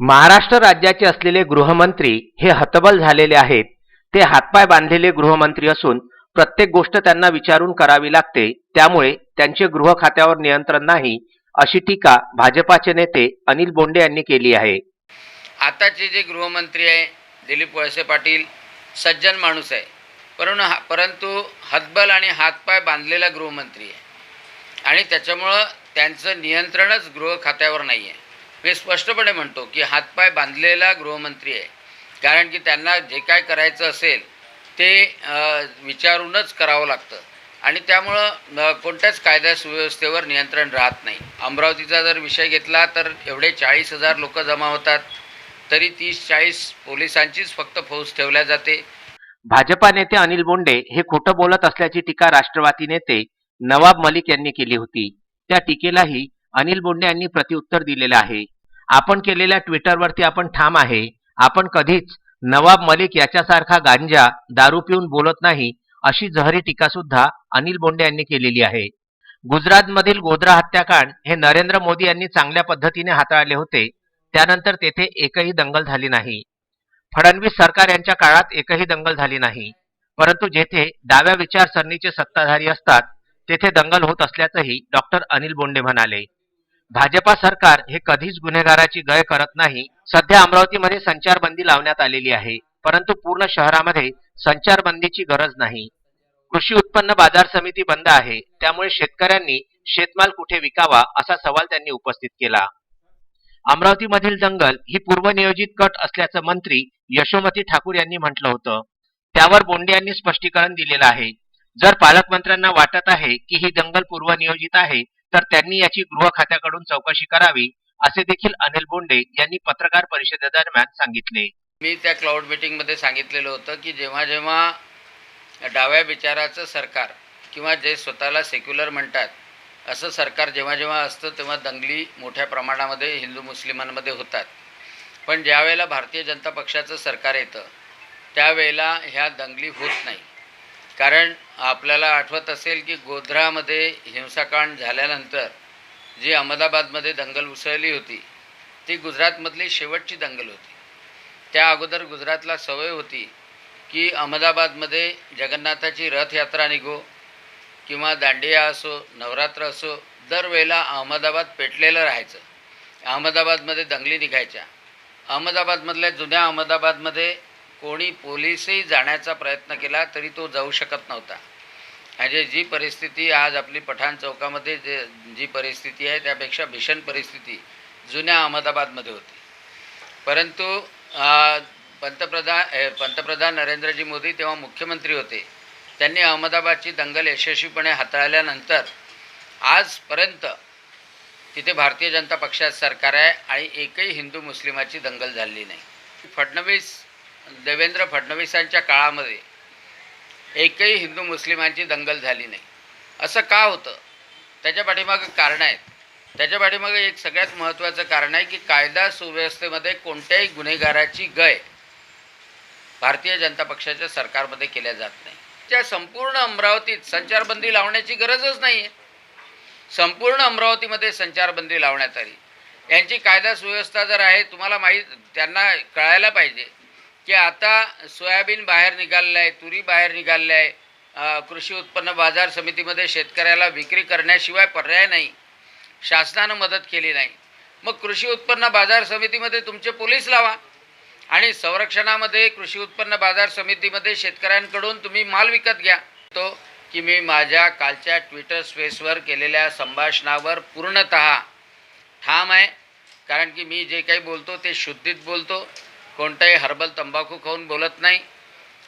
महाराष्ट्र राज्याचे असलेले गृहमंत्री हे हतबल झालेले आहेत. ते हातपाय बांधलेले गृहमंत्री असून प्रत्येक गोष्ट त्यांना विचारून करावी लागते. त्यामुळे त्यांचे गृह खात्यावर नियंत्रण नाही अशी टीका भाजपाचे नेते अनिल बोंडे यांनी केली आहे. आताचे जे गृहमंत्री आहे दिलीप वळसे पाटील सज्जन माणूस आहे. परंतु हा परंतु हतबल आणि हातपाय बांधलेला गृहमंत्री आहे. आणि त्याच्यामुळं त्यांचं नियंत्रणच गृह खात्यावर नाही आहे मी स्पष्टपणे म्हणतो की हातपाय बांधलेला गृहमंत्री आहे. कारण की त्यांना जे काय करायचं असेल ते विचारूनच करावं लागतं. आणि त्यामुळं कोणत्याच कायदा सुव्यवस्थेवर नियंत्रण राहत नाही. अमरावतीचा जर विषय घेतला तर एवढे चाळीस हजार लोक जमा होतात. तरी तीस चाळीस पोलिसांचीच फक्त फौज ठेवल्या जाते. भाजपा नेते अनिल बोंडे हे खोटं बोलत असल्याची टीका राष्ट्रवादी नेते नवाब मलिक यांनी केली होती. त्या टीकेलाही अनिल बोंडे यांनी प्रतिउत्तर दिलेलं आहे. आपण केलेल्या ट्विटरवरती आपण ठाम आहे. आपण कधीच नवाब मलिक याच्यासारखा गांजा दारू पिऊन बोलत नाही अशी जहरी टीका सुद्धा अनिल बोंडे यांनी केलेली आहे. गुजरातमधील गोध्रा हत्याकांड हे नरेंद्र मोदी यांनी चांगल्या पद्धतीने हाताळले होते. त्यानंतर तेथे एकही दंगल झाली नाही. फडणवीस सरकार यांच्या काळात एकही दंगल झाली नाही. परंतु जेथे डाव्या विचारसरणीचे सत्ताधारी असतात तेथे दंगल होत असल्याचंही डॉक्टर अनिल बोंडे म्हणाले. भाजपा सरकार हे कधीच गुन्हेगाराची गय करत नाही. सध्या अमरावतीमध्ये संचारबंदी लावण्यात आलेली आहे. परंतु पूर्ण शहरामध्ये संचारबंदीची गरज नाही. कृषी उत्पन्न बाजार समिती बंद आहे. त्यामुळे शेतकऱ्यांनी शेतमाल कुठे विकावा असा सवाल त्यांनी उपस्थित केला. अमरावतीमधील दंगल ही पूर्वनियोजित कट असल्याचं मंत्री यशोमती ठाकूर यांनी म्हटलं होतं. त्यावर बोंडे यांनी स्पष्टीकरण दिलेलं आहे. जर पालकमंत्र्यांना वाटत आहे की ही दंगल पूर्वनियोजित आहे तर त्यांनी याची गृह खात्याकडून चौकशी करावी असे देखील अनिल बोंडे यांनी पत्रकार परिषदेदरम्यान सांगितले. मी त्या क्लाउड मीटिंगमध्ये सांगितलेलं होतं की जेव्हा जेव्हा डाव्या विचाराचं सरकार किंवा जे स्वतःला सेक्युलर म्हणतात असं सरकार जेव्हा जेव्हा असतं तेव्हा दंगली मोठ्या प्रमाणामध्ये हिंदू मुस्लिमांमध्ये होतात. पण ज्यावेळेला भारतीय जनता पक्षाचं सरकार येतं त्यावेळेला ह्या दंगली होत नाही. कारण आपल्याला आठवत असेल की गोध्रामध्ये हिंसाकांड झाल्यानंतर जी अहमदाबादमध्ये दंगल उसळली होती ती गुजरातमधली शेवटची दंगल होती. त्या अगोदर गुजरातला सवय होती की अहमदाबादमध्ये जगन्नाथाची रथयात्रा निघो किंवा दांडिया असो नवरात्र असो दरवेळेला अहमदाबाद पेटलेलं राहायचं. अहमदाबादमध्ये दंगली निघायच्या. अहमदाबादमधल्या जुन्या अहमदाबादमध्ये कोणी पोलिसही जाण्याचा प्रयत्न केला तरी तो जाऊ शकत नव्हता. म्हणजे जी परिस्थिती आज आपली पठाण चौकामध्ये जे जी परिस्थिती आहे त्यापेक्षा भीषण परिस्थिती जुन्या अहमदाबादमध्ये होती. परंतु पंतप्रधान पंतप्रधान नरेंद्रजी मोदी तेव्हा मुख्यमंत्री होते. त्यांनी अहमदाबादची दंगल यशस्वीपणे हाताळल्यानंतर आजपर्यंत तिथे भारतीय जनता पक्षाचं सरकार आहे आणि एकही हिंदू मुस्लिमाची दंगल झाली नाही. फडणवीस देवेंद्र फडणवीसांच्या काळामध्ये एकही हिंदू मुस्लिमांची दंगल झाली नाही. असं का होतं? त्याच्या पाठीमागं कारणं आहेत. त्याच्या पाठीमागं एक सगळ्यात महत्त्वाचं कारण आहे की कायदा सुव्यवस्थेमध्ये कोणत्याही गुन्हेगाराची गय भारतीय जनता पक्षाच्या सरकारमध्ये केल्या जात नाही. त्या संपूर्ण अमरावतीत संचारबंदी लावण्याची गरजच नाही आहे संपूर्ण अमरावतीमध्ये संचारबंदी लावण्यात आली. यांची कायदा सुव्यवस्था जर आहे तुम्हाला माहीत त्यांना कळायला पाहिजे. की आता सोयाबीन बाहेर निघालेलं आहे तुरी बाहेर निघालेलं आहे कृषी उत्पन्न बाजार समितीमध्ये शेतकऱ्याला विक्री करण्याशिवाय पर्याय नाही. शासनानं मदत केली नाही. मग कृषी उत्पन्न बाजार समितीमध्ये तुमचे पोलीस लावा आणि संरक्षणामध्ये कृषी उत्पन्न बाजार समितीमध्ये शेतकऱ्यांकडून तुम्ही माल विकत घ्या. तो की मी माझ्या कालच्या ट्विटर स्पेसवर केलेल्या संभाषणावर पूर्णत ठाम आहे. कारण की मी जे काही बोलतो ते शुद्धीत बोलतो. कोणताही हर्बल तंबाखू खाऊन बोलत नाही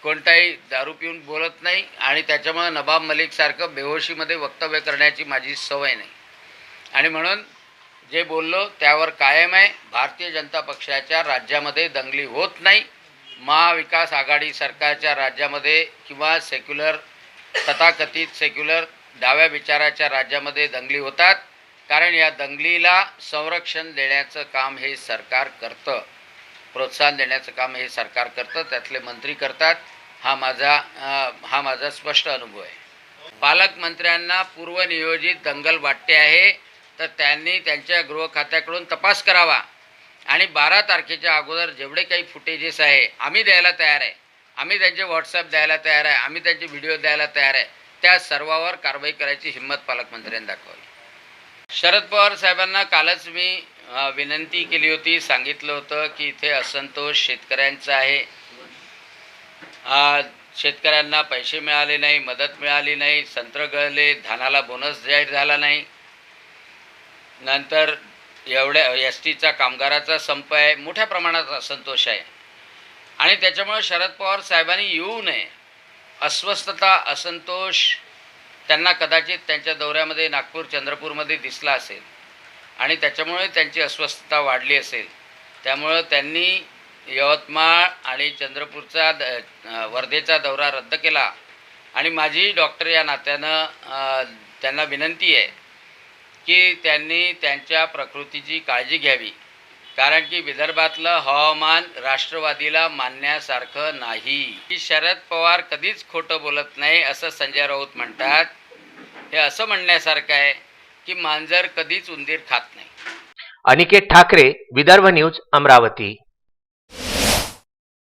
कोणताही दारू पिऊन बोलत नाही आणि त्याच्यामुळं नबाब मलिकसारखं बेहोशीमध्ये वक्तव्य करण्याची माझी सवय नाही. आणि म्हणून जे बोललो त्यावर कायम आहे. भारतीय जनता पक्षाच्या राज्यामध्ये दंगली होत नाही. महाविकास आघाडी सरकारच्या राज्यामध्ये किंवा सेक्युलर तथाकथित सेक्युलर डाव्या विचाराच्या राज्यामध्ये दंगली होतात. कारण या दंगलीला संरक्षण देण्याचं काम हे सरकार करतं. प्रोत्साहन देण्याचं काम हे सरकार करतं त्यातले मंत्री करतात. हा माझा हा माझा स्पष्ट अनुभव आहे. पालकमंत्र्यांना पूर्वनियोजित दंगल वाटते आहे तर त्यांनी त्यांच्या गृह खात्याकडून तपास करावा. आणि बारा तारखेच्या अगोदर जेवढे काही फुटेजेस आहे आम्ही द्यायला तयार आहे. आम्ही त्यांचे व्हॉट्सअप द्यायला तयार आहे आम्ही त्यांचे व्हिडिओ द्यायला तयार आहे. त्या सर्वावर कारवाई करायची हिंमत पालकमंत्र्यांनी दाखवली. शरद पवार साहेबांना कालच मी विनंती केली होती सांगितलं होतं की इथे असंतोष शेतकऱ्यांचा आहे. शेतकऱ्यांना पैसे मिळाले नाही मदत मिळाली नाही संत्र गळले धानाला बोनस जाहीर झाला नाही. नंतर एवढ्या एस टीचा कामगाराचा संप आहे मोठ्या प्रमाणात असंतोष आहे. आणि त्याच्यामुळे शरद पवार साहेबांनी येऊ नये. अस्वस्थता असंतोष त्यांना कदाचित त्यांच्या दौऱ्यामध्ये नागपूर चंद्रपूरमध्ये दिसला असेल. आणि त्याच्यामुळे त्यांची अस्वस्थता वाढली असेल. त्यामुळं त्यांनी यवतमाळ आणि चंद्रपूरचा द वर्धेचा दौरा रद्द केला. आणि माझी डॉक्टर या नात्यानं त्यांना विनंती आहे की त्यांनी त्यांच्या प्रकृतीची काळजी घ्यावी. कारण की विदर्भातलं हवामान राष्ट्रवादीला मानण्यासारखं नाही. की शरद पवार कधीच खोटं बोलत नाही असं संजय राऊत म्हणतात. हे असं म्हणण्यासारखं आहे की मांजर कधीच उंदीर खात नाही. अनिकेत ठाकरे विदर्भ न्यूज अमरावती.